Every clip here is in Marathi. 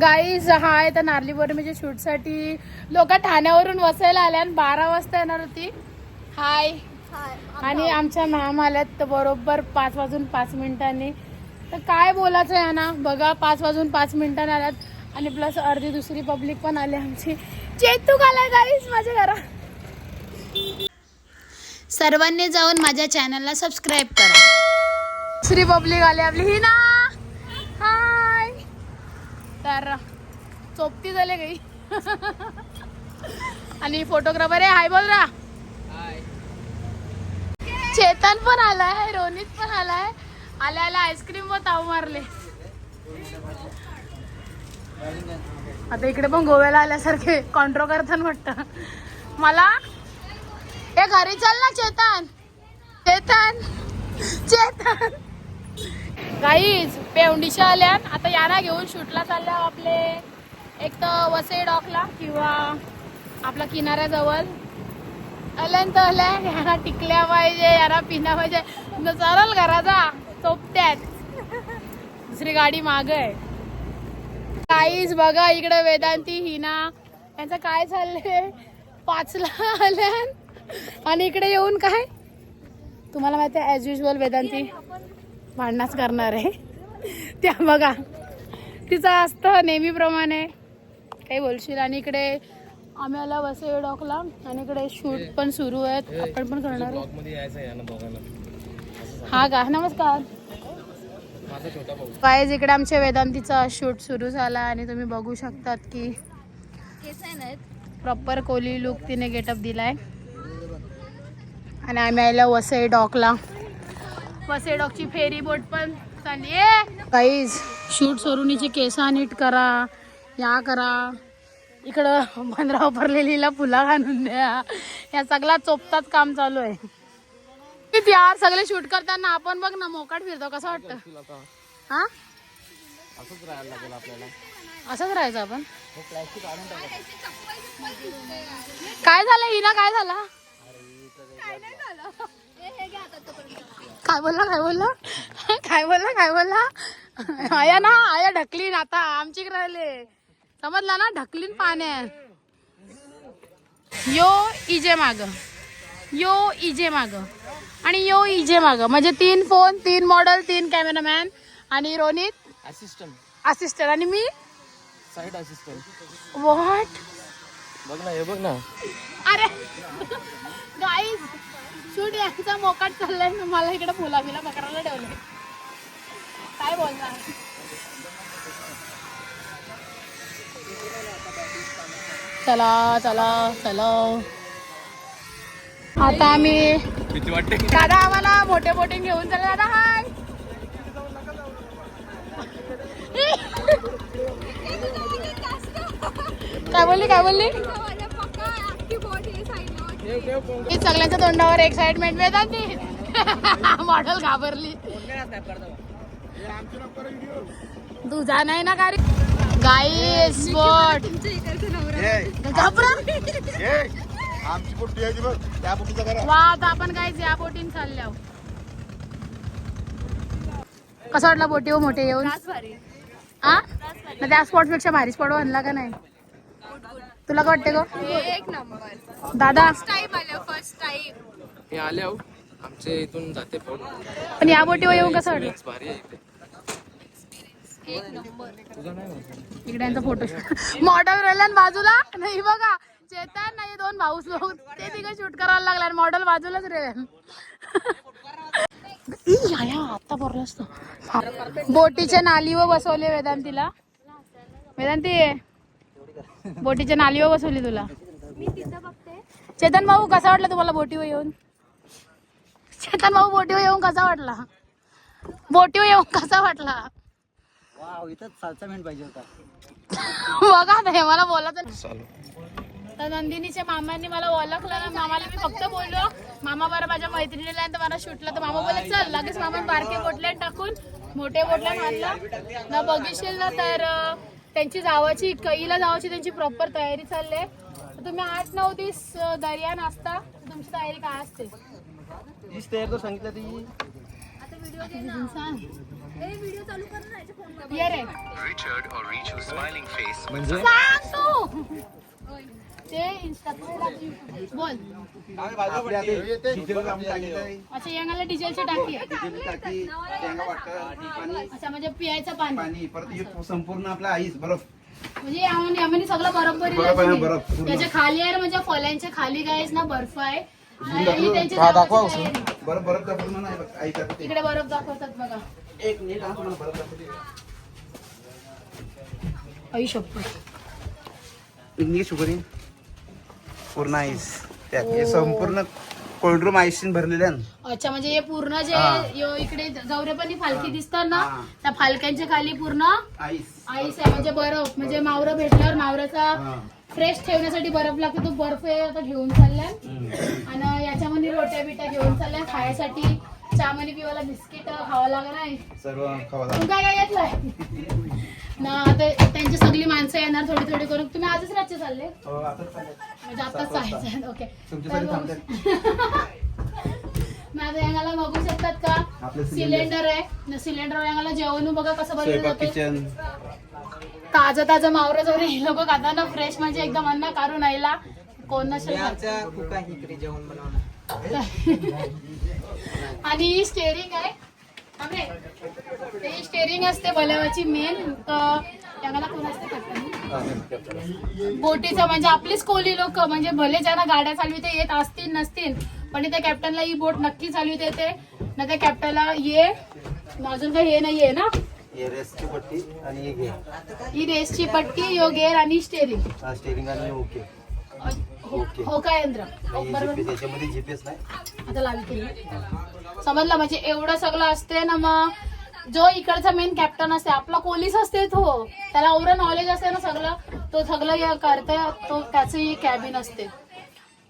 गाईज हा आहे तर नारली पौर्णिमेच्या शूटसाठी. लोक ठाण्यावरून वसायला आल्या आणि बारा वाजता येणार होती. हाय आणि आमच्या मॅम आल्यात तर बरोबर पाच वाजून पाच मिनिटांनी. तर काय बोलायचं आहे ना बघा पाच वाजून पाच मिनिटांनी आल्यात. आणि प्लस अर्धी दुसरी पब्लिक पण आली आमची. चेतूक आलाय गाईज माझ्या घरात. सर्वांनी जाऊन माझ्या चॅनलला सबस्क्राईब करा. दुसरी पब्लिक आली आपली. ही ना तर चोपती झाले काही आणि फोटोग्राफर आहे. हाय बोल रा. चेतन पण आलाय रोनित पण आलाय. आल्या आल्या आईस्क्रीम व ताव मारले. आता इकडे पण गोव्याला आल्यासारखे कॉन्ट्रो करताना वाटतं. मला? ए घरी चल ना चेतन. चेतन. चेतन. गाईज पेवंडीच्या आल्या आता याना घेऊन शूटला चालल्या आपले. एक तर वसे डॉकला किंवा आपला किनाऱ्याजवळ. आल्यान तर आल्या. याना टिकल्या पाहिजे याना पिना पाहिजे. न घरा जा चोपत्यात दुसरी गाडी माग आहे. काहीच बघा इकडे वेदांती हिना. यांचं काय चाललंय? पाचला आल्यान आणि इकडे येऊन काय? तुम्हाला माहिती आहे ॲज युजल वेदांती. भांडणाच करणार आहे. त्या बघा. तिचं असतं नेहमीप्रमाणे. काही बोलशील. आणि इकडे आम्ही आला वसई डॉकला आणि इकडे शूट पण सुरू आहेत. आपण पण करणार हा का? नमस्कार. माझा छोटा भाऊ. काय इकडे आमच्या वेदांतीचा शूट सुरू झाला. आणि तुम्ही बघू शकतात की प्रॉपर कोली लुक तिने गेटअप दिलाय. आणि आम्ही आल्या वसई डॉकला वसई डॉकची फेरी बोट पण चालली आहे. काहीच शूट सोरुनीचे केसा नीट करा या करा. इकडं बंदरा वापरलेलीला फुला घालून द्या. या सगळा चोपतात काम चालू आहे. किती यार सगळे शूट करताना आपण बघ ना मोकाट फिरतो कसं वाटतं? हा? असंच राहायला लागेल आपल्याला असंच राहायचं आपण. काय झालं हिना काय झाला. काय बोलला काय बोलला? काय बोलला काय बोलला? आया ना आया ढकलीन आता आमची राहिले. समजला ना ढकलीन पाण्यात. यो इजे माग. यो इजे माग. आणि यो इजे माग. म्हणजे तीन फोन तीन मॉडेल तीन कॅमेरामॅन आणि रोनित असिस्टंट असिस्टंट आणि मी? साईड असिस्टंट वॉट बघ ना हे बघ ना. अरे गाईज शूट यांचा मोकाट चाललाय ना मला इकडे फुला बिला पकडायला ठेवले काय बोलणार? चला चला चला. आता आम्ही भीती वाटते? दादा आम्हाला मोठे मोठे घेऊन चला. दादा हाय काय बोलली काय बोलली? ही सगळ्यांच्या तोंडावर एक्साइटमेंट वेदांती मॉडेल घाबरली. तुझा नाही ना गाडी. गाई करा वा आता आपण काय या बोटीन चालल्या कसं वाटलं बोटी हो मोठे येऊन? हा ना त्या स्पॉटपेक्षा भारी स्पॉट आणला का नाही? तुला काय वाटते गो? एक नंबर. दादा? टाईम आलं फर्स्ट टाईम हे आले आहो आमच्या इथून जाते फोन पण या बोटीवर येऊन कसं वाटलं? भारी आहे इथे. इकडे यांचा फोटो मॉडेल राहिला आणि बाजूला? नाही बघा. चेतन नाही दोन भाऊस लोक. ते तिघं शूट करायला लागला आणि मॉडेल बाजूलाच रे ई, आया, आता बरं असतं. बोटीच्या नालीवर बसवले वेदांतीला. वेदांती बोटीच्या नालीवर बसवली तुला. चेतन भाऊ कसा वाटला तुम्हाला बोटीवर येऊन? चेतन भाऊ बोटीवर येऊन कसा वाटला? बोटीवर येऊन कसा वाटला? बघा नाही मला बोलत चालू तर नंदिनीच्या मामांनी मला ओळखलं ना मामाला मी फक्त बोललो. मामा बरं माझ्या मैत्रिणीला तर मला शूटला तर मामा बोलले चल लगेच मामा बारके बोटले टाकून मोठे बोटले आणलं ना बघितशील ना तर त्यांची जावाची कैला जावाची त्यांची प्रॉपर तयारी चालली आहे. तुम्ही आठ नऊ दर्यान असता तर तुमची तयारी काय असते? तयार सांगितलं ती. सांग ये रे. Richard or Richu smiling face. म्हणजे? सांग तू. ते Insta बोल. अच्छा यांना डिझेलची टाकी आहे. अच्छा म्हणजे पियाचं पाणी. पाणी परत हे संपूर्ण आपला आईस बरफ म्हणजे यामध्ये यामध्ये सगळं बरोबर बरोबर पूर्ण. त्याच्याखाली आहे म्हणजे फळ्यांच्या खाली गायच ना बर्फ आहे. आणि. बरफ बरफ नाही बघ, आई करते इकडे बर्फ दाखवतात बघा. एक मिनिट हा तुम्हाला बरफ दाखवते. आई शपथ पूर्ण आईस त्यात हे संपूर्ण कोल्ड रूम आईसने भरलेले आहे ना. अच्छा म्हणजे हे पूर्ण जे हा. यो इकडे जवरेपणी फालकी दिसतात ना हा. त्या फालक्यांच्या खाली पूर्ण आईस आईस आहे. म्हणजे बर्फ म्हणजे मावरं भेटल्यावर मावराचा हा. फ्रेश ठेवण्यासाठी बर्फ लागतो. तो बर्फ हे आता घेऊन चाललाय. आणि याच्यामध्ये रोट्या बिट्या घेऊन चाललाय. खायसाठी चहामध्ये पिवायला बिस्किट खावं लागणार आहे. सर्व खावा तू काय काय घेतलंय? ना आता त्यांची सगळी माणसं येणार थोडी थोडी करून. तुम्ही आजच राज्य चालले? हो, चालेल. म्हणजे आताच जायचं ओके आता यांना बघू शकतात का? सिलेंडर. आहे. सिलेंडर यांना जेवण बघा कसं बनवलं ताजं ताजं मावरं जवळ हे लोक खाताना फ्रेश म्हणजे एकदम अन्न काढून यायला कोण नसेल. आणि ही स्टेरिंग आहे. ते ही स्टेरिंग असते बलवाची मेन तर त्याला कोण असते कॅप्टन बोटीचं म्हणजे आपलीच कोली लोक म्हणजे भले ज्यांना गाड्या चालविते येत असतील नसतील पण त्या कॅप्टनला ही बोट नक्की चालविता येते. ना त्या कॅप्टनला ये अजून काही हे नाहीये ना? हे रेसची पट्टी हे ही यो गेअर आणि स्टेरिंग हा स्टेरिंग आणि ओके ओके. हो काय यंत्र? हो, आणि बरोबर GPS याच्यामध्ये जीपीएस नाही. आता केली समजलं? म्हणजे एवढं सगळं असते ना मग. जो इकडचा मेन कॅप्टन असते आपला पोलीस असते तो. त्याला एवढं नॉलेज असते ना सगळं. तो सगळं हे करते तो त्याचं कॅबिन असते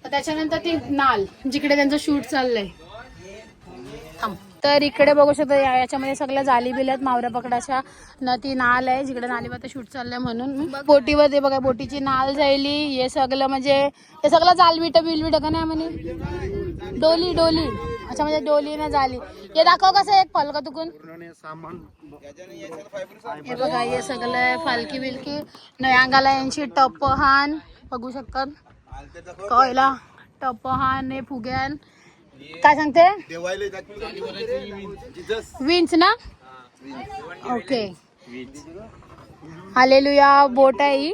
तर त्याच्यानंतर ती नाल जिकडे त्यांचं शूट चाललंय. थांब. तर इकडे बघू शकतो या- याच्यामध्ये सगळ्या जाली बिल आहेत मावऱ्या पकडाच्या. न ती नाल आहे जिकडे नालीवर शूट चाललंय म्हणून. बोटीवर ते बघा बोटीची नाल जायली. हे सगळं म्हणजे हे सगळं जालविट बिलविट का नाही म्हणे. डोली डोली. अच्छा म्हणजे डोली ना झाली. हे दाखव कसं एक फलक तुकून हे बघा हे सगळं फालकी बिलकी नयांगाला यांची टपहान. बघू शकतात. कळला? टपहान हे फुग्यान. काय सांगते? विंच ना? ओके हालेलुया बोट आहे ही.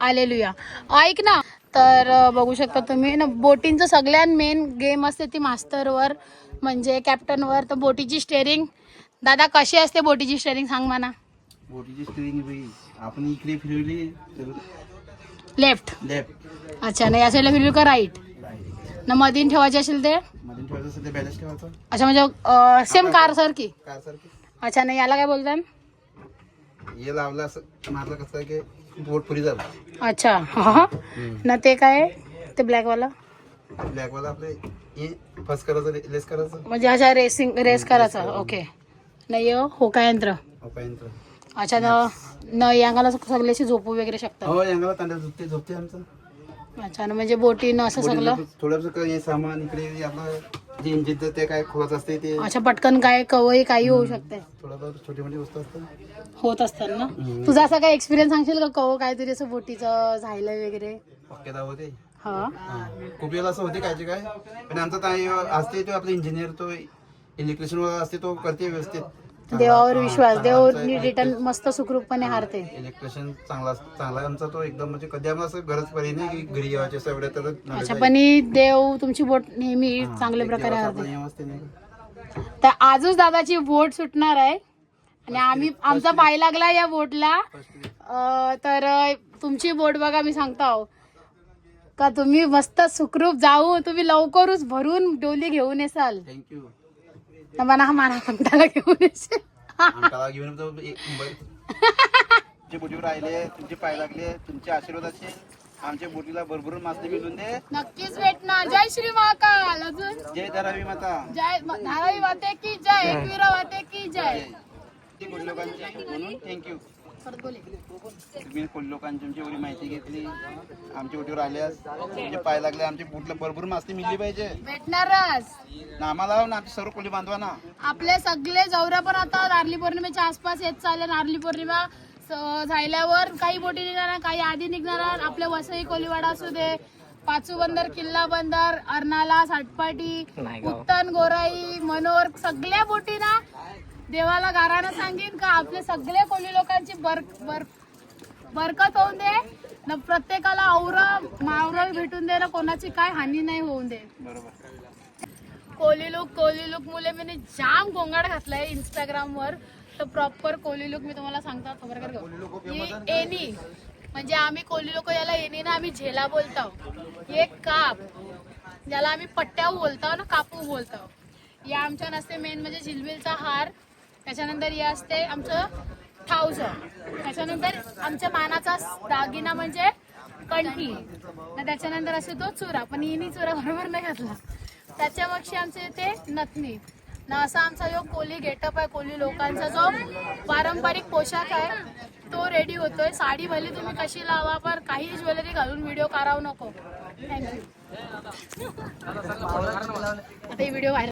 आलेलुया ऐक ना तर बघू शकता तुम्ही. ना बोटींचं सगळ्यात मेन गेम असते ती मास्टरवर म्हणजे कॅप्टनवर तर बोटीची स्टेरिंग दादा कशी असते बोटीची स्टेरिंग सांग मला. बोटीची स्टेरिंग आपण इकडे फिरवली लेफ्ट लेफ्ट अच्छा नाही या साईडला फिरवी का राईट ना मधीन ठेवायचे असेल ते? अच्छा म्हणजे सेम कार सारखी? अच्छा नाही याला काय बोलतात हे लावलं असं मारलं कसं की बोट पुरी झालं. अच्छा. हा. ना ते काय ते ब्लॅक वाला ब्लॅकवाला आपले फर्स्ट करायचं लेस करायचं? म्हणजे अशा रेसिंग रेस करायचा. ओके नाही हो, हो काय यंत्र? अपायंत्र अच्छा न न यांगाला सगळ्याशी झोपू वगैरे शकतात. हो यांगाला तांड्या झोपते झोपते आमचं. अच्छा न म्हणजे बोटीनं असं सगळं? थोडस हे सामान इकडे आपलं जे इंजिनचं ते काय खोलाचं असते ते अच्छा पटकन काय कवई काही होऊ शकते. थोडं छोटी मोठी वस्तू असतात होत असतात ना? तुझा असा काय एक्सपिरियन्स सांगशील का? कव काहीतरी असं बोटीचं झायलं वगैरे? दावते हा. खूप वेळा असं होते कायचे काय? पण आमचा ताई असते तो आपला इंजिनियर तो इलेक्ट्रिशियन वगैरे असते तो करते व्यवस्थित. देवावर विश्वास देव रिटर्न मस्त सुखरूपपणे हारते. इलेक्ट्रिशियन चांगला चांगला आहे आमचा तो एकदम म्हणजे कधी आम्हाला असं गरज पडली नाही की घरी यावायची असं एवढ्या तर अच्छा पण ही देव तुमची बोट नेहमी चांगल्या प्रकारे हारते. तर आजच दादाची बोट सुटणार आहे. आणि आम्ही आमचा पाय लागला या बोटला. तर तुमची बोट बघा मी सांगतो का तुम्ही मस्त सुखरूप जाऊ तुम्ही लवकरच भरून डोली घेऊन येसाल. थँक्यू मला हा माना पंक्ताला घेऊन येशील आमच्याला घेऊन तो एक मुंबई. तुमच्या बोटीवर राहिले तुमचे पाय लागले तुमचे आशीर्वाद असे. आमच्या बोटीला भरभरून मासले मिळून दे. नक्कीच भेटणार. जय श्री महाकाल. अजून? जय धरावी माता. जय धारावी वाते की जय एकविरा वाते की जय. ते बोटी लोकांचे म्हणून. थँक्यू तुम्ही लोकांची आमची एवढी माहिती घेतली. आमच्या बोटीवर आल्यास तुमचे पाय लागले आमच्या बोटला भरपूर मासली मिळली पाहिजे. भेटणारच. ना आम्हाला ना आमचे सर्व कोणी बांधवा ना आपले सगळे जवरा पण आता नारली पौर्णिमेच्या आसपास येत चालले. नारली पौर्णिमा स- झाल्यावर काही बोटी निघणार काही आधी निघणार. आपले वसई कोलीवाडा असू दे पाचू बंदर किल्ला बंदर अर्नाला साटपाटी उत्तन गोराई मनोर सगळ्या बोटी ना देवाला गारानं सांगेन का? आपले सगळे कोली लोकांची बर बर बरकत होऊन दे. न प्रत्येकाला आवरं मावरं भेटून दे ना कोणाची काय हानी नाही होऊन दे. कोली लुक कोली लुक मुले मी जाम गोंगाट घातलाय इंस्टाग्राम वर तर प्रॉपर कोली लुक मी तुम्हाला सांगता खबर कर. ही एनी म्हणजे आम्ही कोली लोक याला एनी ना आम्ही झेला बोलतो. हे काप ज्याला आम्ही पट्ट्या बोलतो ना कापू बोलतो. या आमच्या नसते मेन म्हणजे झिलबिलचा हार. त्याच्यानंतर हे असते आमचं थाउजंड. त्याच्यानंतर आमच्या मानाचा दागिना म्हणजे कंठी त्याच्यानंतर असतो तो चुरा पण हिनी चुरा बरोबर नाही घातला. त्याच्या मागशी आमचे इथे नथनी. ना असा आमचा जो कोली गेटअप आहे कोली लोकांचा जो पारंपरिक पोशाख आहे तो रेडी होतोय. साडी भले तुम्ही कशी लावा पण काही ज्वेलरी घालून व्हिडिओ करावं नको. थँक्यू आता व्हिडिओ व्हायरल